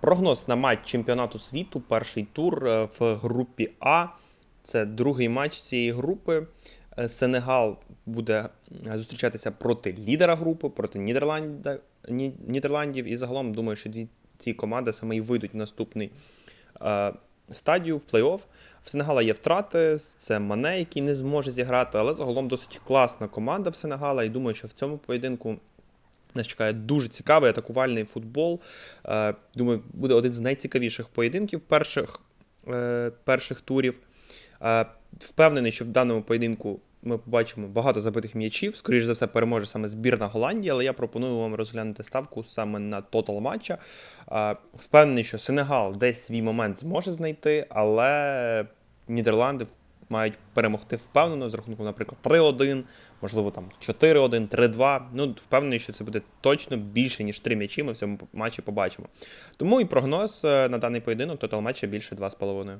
Прогноз на матч чемпіонату світу, перший тур е, в групі А. Це другий матч цієї групи. Е, Сенегал буде зустрічатися проти лідера групи, проти Нідерландів. І загалом думаю, що дві ці команди саме і вийдуть в наступний е, стадію в плей-офф. В Сенегала є втрати, це Мане, який не зможе зіграти, але загалом досить класна команда в Сенегала. І думаю, що в цьому поєдинку нас чекає дуже цікавий атакувальний футбол. Е, Думаю, буде один з найцікавіших поєдинків перших, е, перших турів. Е, Впевнений, що в даному поєдинку ми побачимо багато забитих м'ячів. Скоріше за все, переможе саме збірна Голландії, але я пропоную вам розглянути ставку саме на тотал матча. Впевнений, що Сенегал десь свій момент зможе знайти, але Нідерланди мають перемогти впевнено з рахунком, наприклад, 3-1, можливо, там 4-1, 3-2. Ну, впевнений, що це буде точно більше, ніж 3 м'ячі. Ми в цьому матчі побачимо. Тому і прогноз е, на даний поєдинок тотал матча більше 2,5.